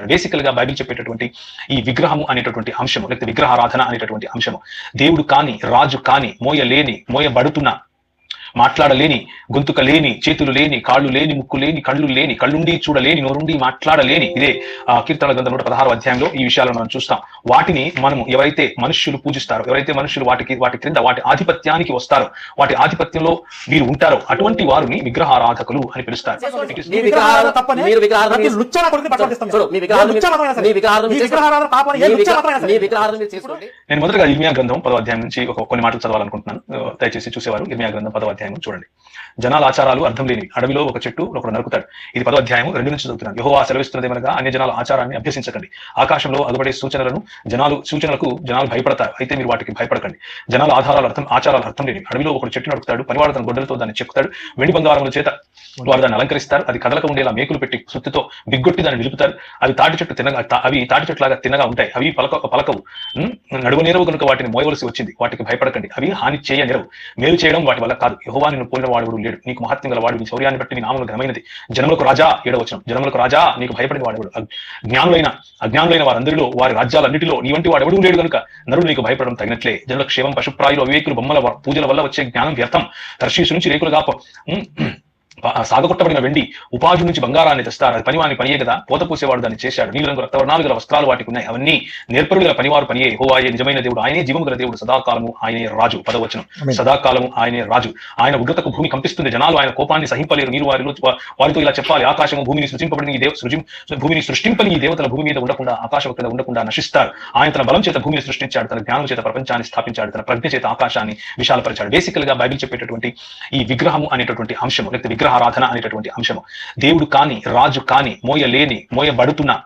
బేసికల్గా బైబిల్ చెప్పేటటువంటి ఈ విగ్రహము అనేటటువంటి అంశము లేకపోతే విగ్రహారాధన అనేటటువంటి అంశము. దేవుడు కాని రాజు కాని మోయలేని మోయబడుతున్న మాట్లాడలేని గొంతుక లేని చేతులు లేని కాళ్ళు లేని ముక్కు లేని కళ్ళు లేని కళ్ళుండి చూడలేని నోరుండి మాట్లాడలేని ఇదే ఆ, కీర్తనల గ్రంథం నూట పదహారు అధ్యాయంలో ఈ విషయాలను మనం చూస్తాం. వాటిని మనము ఎవరైతే మనుష్యులు పూజిస్తారో ఎవరైతే మనుషులు వాటికి వాటి క్రింద వాటి ఆధిపత్యానికి వస్తారో వాటి ఆధిపత్యంలో వీరు ఉంటారో అటువంటి వారిని విగ్రహారాధకులు అని పిలుస్తారు. నేను మొదటగా ఇర్మియా గ్రంథం పదో అధ్యాయం నుంచి ఒక కొన్ని మాటలు చదవాలనుకుంటున్నాను. దయచేసి చూసేవారు ఇర్మియా గ్రంథం పదో అధ్యాయం చూడండి. జనాల ఆచారాలు అర్థం లేని అడవిలో ఒక చెట్టు ఒకడు నరుకుతాడు. ఇది పదో అధ్యాయం రెండు నుంచి చదువుతున్నాను యహోవా సెలవిస్తున్నదేమనగా అన్య జనాల ఆచారాన్ని అభ్యసించకండి. ఆకాశంలో అగబడే సూచనలను జనాలు సూచనలకు జనాలు భయపడతారు. అయితే మీరు వాటికి భయపడకండి. జనాల ఆధారాలు అర్థం ఆచారాలు అర్థం లేని అడవిలో ఒకడు చెట్టు నడుపుతాడు పనివాడు తన గొడ్డలతో దాన్ని చెక్కుతాడు. వెండి బంగారముల చేత వారు దాన్ని అలంకరిస్తారు అది కదలక ఉండేలా మేకులు పెట్టి సుత్తితో బిగ్గొట్టి దాన్ని నిలుపుతారు. అవి తాటి చెట్టు తినగా అవి తాటి చెట్టులాగా తినగా ఉంటాయి. అవి పలక పలకవు. నడువు నేరవు కనుక వాటిని మోయవలసి వచ్చింది. వాటికి భయపడకండి. అవి హాని చేయనేరవు మేలు చేయడం వాటి వల్ల కాదు. యహోవా నిన్ను పోలిన వాడు లేడు. నీకు మహత్యం గల వాడు నీ శౌర్యాన్ని బట్టి నీ నామలు ఘనమైనది. జనములకు రాజా ఏడవచనం జనములకు రాజా నీకు భయపడిన వాడెవడు జ్ఞానులైన అజ్ఞానులైన వారందరిలో వారి రాజ్యాలన్నిటిలో నీ వంటి వాడు ఎవడు లేడు కనుక నరుడు నీకు భయపడడం తగినట్లే. జనుల క్షేమం పశుప్రాయులు అవివేకులు బొమ్మల పూజల వల్ల వచ్చే జ్ఞానం వ్యర్థం. తర్శీసు నుంచి రేకులు ప- సాగగొట్టబడిన వెండి ఉపాధి నుంచి బంగారాన్ని తెస్తారు అది పనివాని పనియే కదా? పోత పూసేవాడు దాన్ని చేశాడు. నీలి రంగు రక్తవర్ణాలు గల వస్త్రాలు వాటికి ఉన్నాయి. అవన్నీ నేర్పరుడు గల పనివారు పనియే. హోవాయే నిజమైన దేవుడు ఆయనే జీవము గల దేవుడు సదాకాలము ఆయనే రాజు. పదవచనం. సదాకాలము ఆయనే రాజు. ఆయన ఉగ్రతకు భూమి కంపిస్తుంది. జనాలు ఆయన కోపాన్ని సహింపలేరు. నీరు వారిలో వారితో ఇలా చెప్పాలి. ఆకాశము భూమిని సృజింపబడిన ఈ దేవ సృజిం భూమిని సృష్టింపని ఈ దేవతల భూమి మీద ఉండకుండా ఆకాశం కింద ఉండకుండా నశిస్తారు. ఆయన తన బలం చేత భూమిని సృష్టించాడు. తన జ్ఞానం చేత ప్రపంచాన్ని స్థాపించాడు. తన ప్రజ్ఞ చేత ఆకాశాన్ని విశాలపరిచాడు. బేసికల్గా బైబిల్ చెప్పేటటువంటి ఈ విగ్రహము అనేటటువంటి అంశము లేకపోతే విగ్రహారాధన అనేటటువంటి అంశము. దేవుడు కాని రాజు కాని మోయలేని మోయబడుతున్న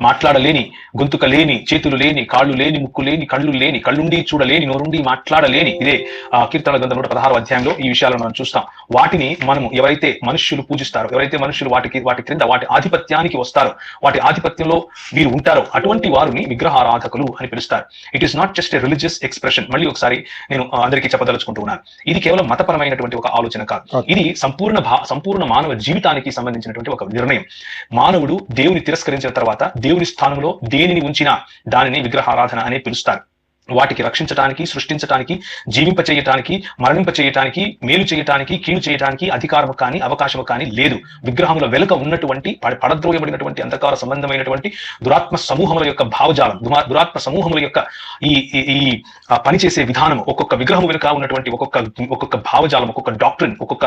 మాట్లాడలేని గొంతుక లేని చేతులు లేని కాళ్ళు లేని ముక్కు లేని కళ్ళు లేని కళ్ళుండి చూడలేని నోరుండి మాట్లాడలేని ఇదే ఆ కీర్తన గ్రంథం నూట పదహారు అధ్యాయంలో ఈ విషయాలను మనం చూస్తాం. వాటిని మనము ఎవరైతే మనుష్యులు పూజిస్తారో ఎవరైతే మనుషులు వాటికి వాటి క్రింద వాటి ఆధిపత్యానికి వస్తారో వాటి ఆధిపత్యంలో వీరు ఉంటారో అటువంటి వారిని విగ్రహారాధకులు అని పిలుస్తారు. It is not just a religious expression మళ్ళీ ఒకసారి నేను అందరికీ చెప్పదలుచుకుంటూ ఉన్నాను. ఇది కేవలం మతపరమైనటువంటి ఒక ఆలోచన కాదు. ఇది సంపూర్ణ భా సంపూర్ణ మానవ జీవితానికి సంబంధించినటువంటి ఒక నిర్ణయం. మానవుడు దేవుని తిరస్కరించిన తర్వాత దేవుని స్థానంలో దేనిని ఉంచినా దానిని విగ్రహారాధన అనే పిలుస్తారు. వాటికి రక్షించటానికి సృష్టించటానికి జీవింప చేయటానికి మరణింప చేయటానికి మేలు చేయటానికి కీడు చేయటానికి అధికారము కానీ అవకాశము కానీ లేదు. విగ్రహముల వెనుక ఉన్నటువంటి పడ- పడద్రోయబడినటువంటి అంధకార సంబంధమైనటువంటి దురాత్మ సమూహముల యొక్క భావజాలం దురాత్మ సమూహముల యొక్క ఈ ఈ- పనిచేసే విధానం ఒక్కొక్క విగ్రహం వెనుక ఉన్నటువంటి ఒక్కొక్క ఒక్కొక్క భావజాలం ఒక్కొక్క డాక్టరిన్ ఒక్కొక్క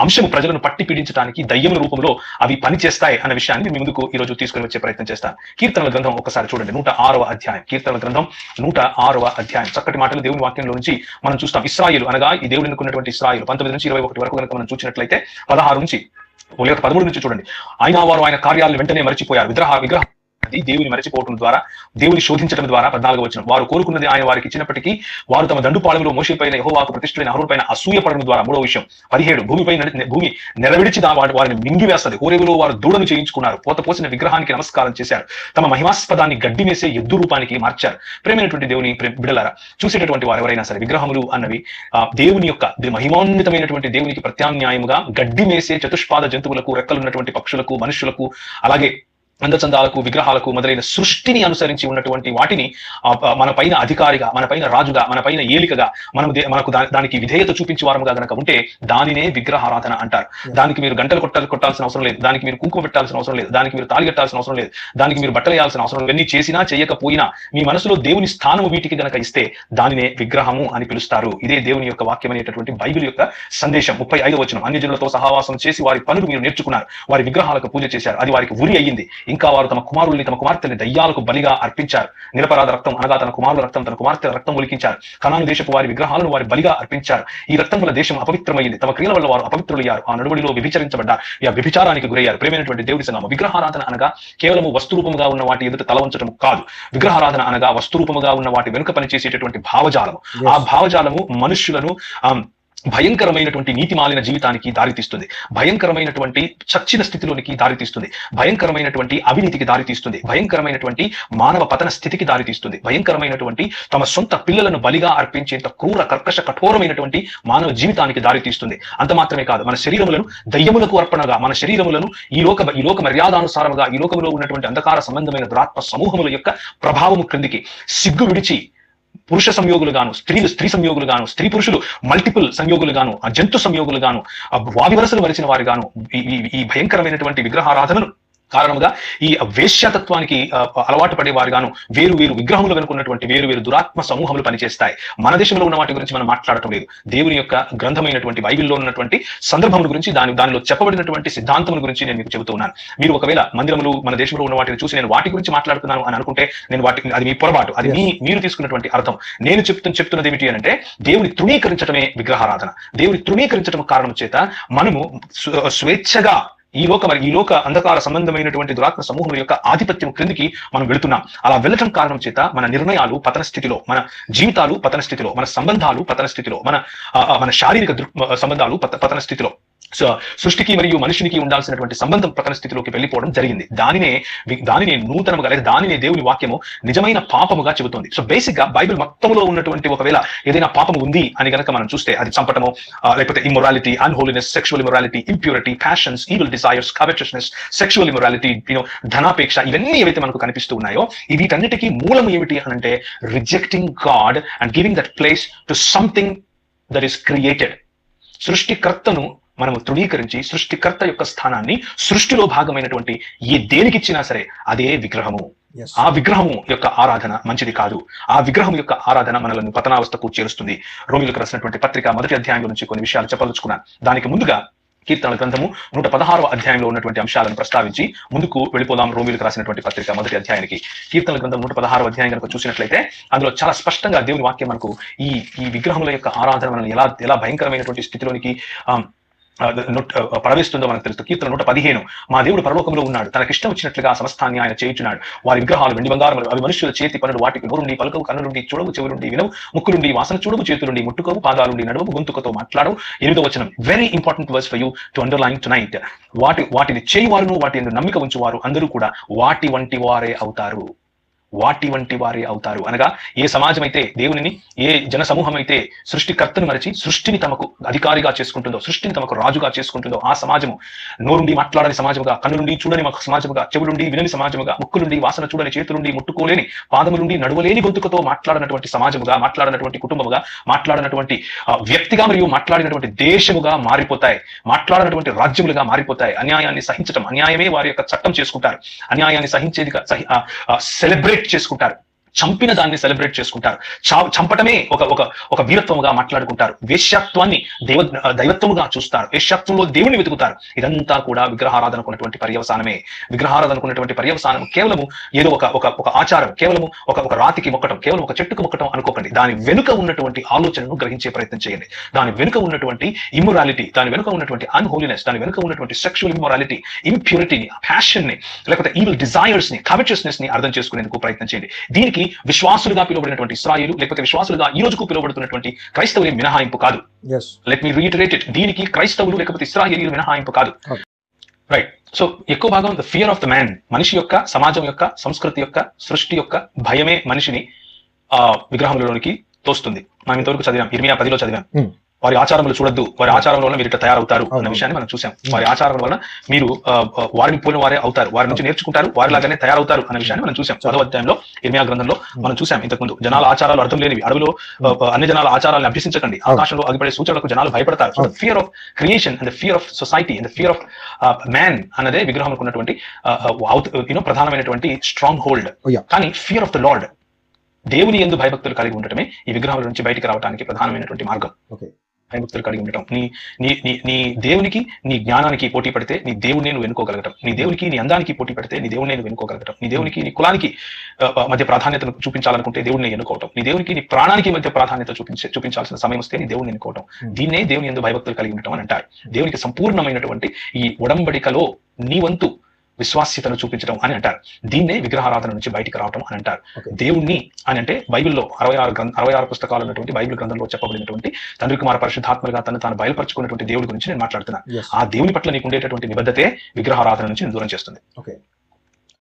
అంశము ప్రజలను పట్టి పీడించడానికి దయ్యముల రూపంలో అవి పనిచేస్తాయి అన్న విషయాన్ని మీ ముందుకు ఈ రోజు తీసుకుని వచ్చే ప్రయత్నం చేస్తాను. కీర్తనల గ్రంథం ఒకసారి చూడండి నూట ఆరవ అధ్యాయం. కీర్తనల గ్రంథం నూట ఆరు ఆరవ అధ్యాయం. చక్కటి మాటలు దేవుని వాక్యంలో నుంచి మనం చూస్తాం. ఇస్రాయిల్ అనగా ఈ దేవుడు ఎన్నుకున్నటువంటి ఇస్రాయిల్. పంతొమ్మిది నుంచి ఇరవై ఒకటి వరకు కనుక మనం చూసినట్లయితే పదహారు నుంచి లేక పదమూడు నుంచి చూడండి. ఆయన వారు ఆయన కార్యాలను వెంటనే మర్చిపోయారు. విగ్రహ విగ్రహ అది దేవుని మరచిపోవడం ద్వారా దేవుని శోధించడం ద్వారా పద్నాలుగు వచ్చిన వారు కోరుకున్నది ఆయన వారికి ఇచ్చినప్పటికీ వారు తమ దండుపాలెంలో మోసపైన యహోవాకు ప్రతిష్ఠులైన అసూయ పడడం ద్వారా మూడో విషయం. పదిహేడు భూమిపై భూమి నెరవేర్చి వారిని మింగివేస్తుంది కోరేవులో వారు దూడను చేయించుకున్నారు. పోత పోసిన విగ్రహానికి నమస్కారం చేశారు. తమ మహిమాస్పదాన్ని గడ్డి వేసే ఎద్దు రూపానికి మార్చారు. ప్రేమైనటువంటి దేవుని బిడలారా చూసేటటువంటి వారు ఎవరైనా సరే విగ్రహములు అన్నవి ఆ, దేవుని యొక్క మహిమాన్వితమైనటువంటి దేవునికి ప్రత్యామ్నాయముగా గడ్డి మేసే చతుష్పాద జంతువులకు రెక్కలున్నటువంటి పక్షులకు మనుషులకు అలాగే అందచందాలకు విగ్రహాలకు మొదలైన సృష్టిని అనుసరించి ఉన్నటువంటి వాటిని మన పైన అధికారిగా మన పైన రాజుగా మన పైన ఏలికగా మనం మనకు దానికి విధేయత చూపించే వారముగా గనక ఉంటే దానినే విగ్రహారాధన అంటారు. దానికి మీరు గంటలు కొట్టాలి కొట్టాల్సిన అవసరం లేదు. దానికి మీరు కుంకుమ పెట్టాల్సిన అవసరం లేదు. దానికి మీరు తాళి కట్టాల్సిన అవసరం లేదు. దానికి మీరు బట్టలు వేయాల్సిన అవసరం లేదు. ఇవన్నీ చేసినా చేయకపోయినా మీ మనసులో దేవుని స్థానము వీటికి గనక ఇస్తే దానినే విగ్రహము అని పిలుస్తారు. ఇదే దేవుని యొక్క వాక్యం అనేటటువంటి బైబిల్ యొక్క సందేశం. ముప్పై ఐదు వచనం. అన్ని జనులతో సహవాసం చేసి వారి పనులు మీరు నేర్చుకున్నారు. వారి విగ్రహాలకు పూజ చేశారు. అది వారికి ఉరి అయ్యింది. ఇంకా వారు తమ కుమారుల్ని తమ కుమార్తెల్ని దయ్యాలకు బలిగా అర్పించారు. నిరపరాధ రక్తం అనగా తన కుమారుల రక్తం తన కుమార్తెల రక్తం ఒలికించారు కనాను దేశపు వారి విగ్రహాలను వారి బలిగా అర్పించారు. ఈ రక్తం వల్ల దేశం అపవిత్రమైంది. తమ క్రియల వల్ల వారు అపవిత్రులయ్యారు. ఆ నడువడిలో వ్యభిచరించబడ్డారు ఈ వ్యభిచారానికి గురయ్యారు. ప్రేమైనటువంటి దేవుడి సంగమ. విగ్రహారాధన అనగా కేవలము వస్తురూపముగా ఉన్న వాటి ఎదుట తల వంచడం కాదు. విగ్రహారాధన అనగా వస్తురూపముగా ఉన్న వాటి వెనుక పనిచేసేటటువంటి భావజాలము. ఆ భావజాలము మనుష్యులను భయంకరమైనటువంటి నీతి మాలిన జీవితానికి దారితీస్తుంది. భయంకరమైనటువంటి చచ్చిన స్థితిలోనికి దారితీస్తుంది. భయంకరమైనటువంటి అవినీతికి దారితీస్తుంది. భయంకరమైనటువంటి మానవ పతన స్థితికి దారితీస్తుంది. భయంకరమైనటువంటి తమ సొంత పిల్లలను బలిగా అర్పించేంత క్రూర కర్కశ కఠోరమైనటువంటి మానవ జీవితానికి దారితీస్తుంది. అంత మాత్రమే కాదు మన శరీరములను దయ్యములకు అర్పణగా మన శరీరములను ఈ లోక ఈ లోక మర్యాదానుసారముగా ఈ లోకంలో ఉన్నటువంటి అంధకార సంబంధమైన దురాత్మ సమూహముల యొక్క ప్రభావము క్రిందికి సిగ్గు విడిచి పురుష సంయోగులు గాను స్త్రీలు స్త్రీ సంయోగులు గాను స్త్రీ పురుషులు మల్టిపుల్ సంయోగులు గాను ఆ జంతు సంయోగులు గాను ఆ వావి వరసలు వరిచిన వారు గాను ఈ ఈ- ఈ భయంకరమైనటువంటి విగ్రహారాధనలు కారణముగా ఈ వేశ్యాతత్వానికి అలవాటు పడే వారు గాను వేరు వేరు విగ్రహములు వెనుకున్నటువంటి వేరు వేరు దురాత్మ సమూహములు పనిచేస్తాయి. మన దేశంలో ఉన్న వాటి గురించి మనం మాట్లాడటం లేదు. దేవుని యొక్క గ్రంథమైనటువంటి బైబిల్లో ఉన్నటువంటి సందర్భముల గురించి దాని దానిలో చెప్పబడినటువంటి సిద్ధాంతముల గురించి నేను మీకు చెబుతూ ఉన్నాను. మీరు ఒకవేళ మందిరములు మన దేశంలో ఉన్న వాటిని చూసి నేను వాటి గురించి మాట్లాడుతున్నాను అని అనుకుంటే నేను వాటికి అది మీ పొరపాటు అది మీ మీరు తీసుకున్నటువంటి అర్థం. నేను చెప్తున్న చెప్తున్నది ఏమిటి అంటే దేవుని తృణీకరించడమే విగ్రహారాధన. దేవుని తృణీకరించడం కారణం చేత మనము స్వ- స్వేచ్ఛగా ఈ లోక మరి ఈ లోక అంధకార సంబంధమైనటువంటి దురాత్మ సమూహం యొక్క ఆధిపత్యం క్రిందికి మనం వెళుతున్నాం. అలా వెళ్ళటం కారణం చేత మన నిర్ణయాలు పతన స్థితిలో మన జీవితాలు పతన స్థితిలో మన సంబంధాలు పతన స్థితిలో మన మన శారీరక దృక్ సంబంధాలు పతన స్థితిలో. సృష్టికి మరియు మనుషునికి ఉండాల్సినటువంటి సంబంధం పతన స్థితిలోకి వెళ్ళిపోవడం జరిగింది. దానినే దానినే నూతనముగా లేదా దానినే దేవుని వాక్యము నిజమైన పాపముగా చెబుతోంది. సో బేసిక్గా బైబిల్ మొత్తంలో ఉన్నటువంటి ఒకవేళ ఏదైనా పాపము ఉంది అని గనక మనం చూస్తే అది చంపటము లేకపోతే immorality unholiness sexual immorality impurity passions evil desires covetousness sexual immorality you know ధనాపేక్ష ఇవన్నీ ఏవైతే మనకు కనిపిస్తూ ఉన్నాయో వీటన్నిటికీ మూలం ఏమిటి అని అంటే rejecting God and giving that place to something that is created. సృష్టికర్తను మనము తృణీకరించి సృష్టికర్త యొక్క స్థానాన్ని సృష్టిలో భాగమైనటువంటి ఏ దేనికిచ్చినా సరే అదే విగ్రహము. ఆ విగ్రహము యొక్క ఆరాధన మంచిది కాదు. ఆ విగ్రహం యొక్క ఆరాధన మనలను పతనావస్థకు చేరుస్తుంది. రోమిలకు రాసినటువంటి పత్రిక మొదటి అధ్యాయంలో నుంచి కొన్ని విషయాలు చెప్పదలుచుకున్నాను. దానికి ముందుగా కీర్తనల గ్రంథము నూట పదహారవ అధ్యాయంలో ఉన్నటువంటి అంశాలను ప్రస్తావించి ముందుకు వెళ్ళిపోదాం రోమిలకు రాసినటువంటి పత్రిక మొదటి అధ్యాయానికి. కీర్తనల గ్రంథం నూట పదహారవ అధ్యాయం కనుక చూసినట్లయితే అందులో చాలా స్పష్టంగా దేవుని వాక్యం మనకు ఈ ఈ విగ్రహముల యొక్క ఆరాధన మనల్ని ఎలా ఎలా భయంకరమైనటువంటి స్థితిలోనికి పడవేస్తుందో మనకు తెలుసు. కీర్తన నూట పదిహేను. మా దేవుడు పరలోకంలో ఉన్నాడు. తనకి ఇష్టం వచ్చినట్లుగా సమస్తాన్ని ఆయన చేయించున్నాడు. వారి విగ్రహాలు వెండి బంగారం అవి మనుషుల చేతి పనులు. వాటికి నోరుండి పలుకవు కన్నులుండి చూడవు చెవులుండి వినవు. ముక్కులుండి వాసన చూడవు చేతులుండి ముట్టుకోవు పాదాలుండి నడవవు గొంతుకతో మాట్లాడవు. ఎనిమిదో వచనం. Very important verse for you to underline to night వాటి వాటిని చేయవారును వాటి నమ్మిక ఉంచువారు. అందరూ కూడా వాటి వంటి వారే అవుతారు. వాటి వంటి వారే అవుతారు. అనగా ఏ సమాజం అయితే దేవునిని ఏ జన సమూహం అయితే సృష్టికర్తను మరచి సృష్టిని తమకు అధికారిగా చేసుకుంటుందో సృష్టిని తమకు రాజుగా చేసుకుంటుందో ఆ సమాజము నోరుండి మాట్లాడని సమాజముగా కన్నులుండి చూడని సమాజముగా చెవులుండి వినని సమాజముగా ముక్కులుండి వాసన చూడని చేతులుండి ముట్టుకోలేని పాదములుండి నడువలేని గొంతుకతో మాట్లాడినటువంటి సమాజముగా మాట్లాడినటువంటి కుటుంబముగా మాట్లాడినటువంటి వ్యక్తిగా మరియు మాట్లాడినటువంటి దేశముగా మారిపోతాయి. మాట్లాడినటువంటి రాజ్యములుగా మారిపోతాయి. అన్యాయాన్ని సహించటం అన్యాయమే వారి యొక్క చట్టం చేసుకుంటారు. అన్యాయాన్ని సహించేదిగా సెలబ్రేట్ చేసుకుంటారు చంపిన దాన్ని సెలబ్రేట్ చేసుకుంటారు. చా- చంపటమే ఒక ఒక ఒక వీరత్వముగా మాట్లాడుకుంటారు. వేశ్యత్వాన్ని దేవ దైవత్వముగా చూస్తారు. వేశ్యత్వంలో దేవుని వెతుకుతారు. ఇదంతా కూడా విగ్రహారాధనకు ఉన్నటువంటి పర్యవసానమే. విగ్రహారాధనకు ఉన్నటువంటి పర్యవసానం కేవలము ఏదో ఒక ఒక ఒక ఆచారం కేవలము ఒక ఒక రాతికి మొక్కటం కేవలం ఒక చెట్టుకు మొక్కటం అనుకోకండి. దాని వెనుక ఉన్నటువంటి ఆలోచనను గ్రహించే ప్రయత్నం చేయండి. దాని వెనుక ఉన్నటువంటి ఇమ్మొరాలిటీ దాని వెనుక ఉన్నటువంటి అన్హోలీనెస్ దాని వెనుక ఉన్నటువంటి సెక్షువల్ ఇమ్మొరాలిటీ ఇంప్యూరిటీని ప్యాషన్ని లేకపోతే ఈవిల్ డిజైర్స్ని కవెచస్నెస్ని అర్థం చేసుకునేందుకు ప్రయత్నం చేయండి. దీనికి విశ్వాసులుగా పిలువబడినటువంటి ఇస్రాయిలు లేకపోతే విశ్వాసులుగా ఈ రోజుకు పిలువబడుతున్నటువంటి క్రైస్తవులే మినహాయింపు కాదు. లెట్ మీ రీటరేట్ ఇట్ దీనికి క్రైస్తవులు లేకపోతే ఇస్రాయేలీలు మినహాయింపు కాదు. రైట్ సో ఎక్కువ భాగం the fear of the man మనిషి యొక్క సమాజం యొక్క సంస్కృతి యొక్క సృష్టి యొక్క భయమే మనిషిని ఆ విగ్రహములలోనికి తోస్తుంది. మనం ఇంతవరకు చదివాం. ఇర్మియా పదిలో చదివాం. Hmm. వారి ఆచారములు చూడొద్దు. వారి ఆచారం వల్ల మీరు ఇట్లా తయారవుతారు అన్న. విషయాన్ని మనం చూసాం వారి ఆచారం వల్ల మీరు వారిని పోలిన వారే అవుతారు. వారి నుంచి నేర్చుకుంటారు. వారి లాగానే తయారవుతారు అన్న విషయాన్ని మనం చూసాం పదవ అధ్యాయంలో ఇర్మియా గ్రంథంలో మనం చూసాం ఇంతకుముందు. జనాల ఆచారాలు అర్థం లేనివి. అడవిలో అన్ని జనాల ఆచారాలను అభ్యసించకండి. ఆకాశంలో అగిపడే సూచనలకు జనాలు భయపడతారు. Fear of creation and fear of society and fear of man అన్నదే విగ్రహం ఉన్నటువంటి యూనో ప్రధానమైనటువంటి స్ట్రాంగ్ హోల్డ్ Oh. కానీ ఫియర్ ఆఫ్ ద లార్డ్ దేవుని ఎందు భయభక్తులు కలిగి ఉండటమే ఈ విగ్రహాల నుంచి బయటికి రావడానికి ప్రధానమైనటువంటి మార్గం. భయభక్తులు కలిగి ఉండటం. నీ నీ నీ నీ దేవునికి నీ జ్ఞానానికి పోటీ పడితే నీ దేవుని నేను వెనుకోగలగటం నీ దేవునికి నీ అందానికి పోటీ పడితే నీ దేవుని నేను వెనుకోగలగటం నీ దేవునికి నీ కులానికి మధ్య ప్రాధాన్యతను చూపించాలనుకుంటే దేవుడిని ఎన్నుకోవటం. నీ దేవునికి నీ ప్రాణానికి మధ్య ప్రాధాన్యత చూపించే చూపించాల్సిన సమయం వస్తే నీ దేవుని ఎన్నుకోవటం. Hmm. దీన్నే దేవుని ఎందు భయభక్తులు కలిగి ఉండటం అని అంటారు. దేవునికి సంపూర్ణమైనటువంటి ఈ ఉడంబడికలో నీ వంతు విశ్వాస్యతను చూపించడం అని అంటారు. దీన్నే విగ్రహారాధన నుంచి బయటికి రావడం అని అంటారు. దేవుణ్ణి అని అంటే బైబిల్లో అరవై ఆరు గ్రంథ అరవై ఆరు పుస్తకాలు ఉన్నటువంటి బైబిల్ గ్రంథంలో చెప్పబడినటువంటి తండ్రి కుమార పరిశుద్ధాత్మలుగా తను తాను బయలుపరుచుకున్నటువంటి దేవుడి గురించి నేను మాట్లాడుతున్నాను. ఆ దేవుని పట్ల నీకు ఉండేటటువంటి నిబద్ధతే విగ్రహారాధన నుంచి దూరం చేస్తుంది. ఓకే.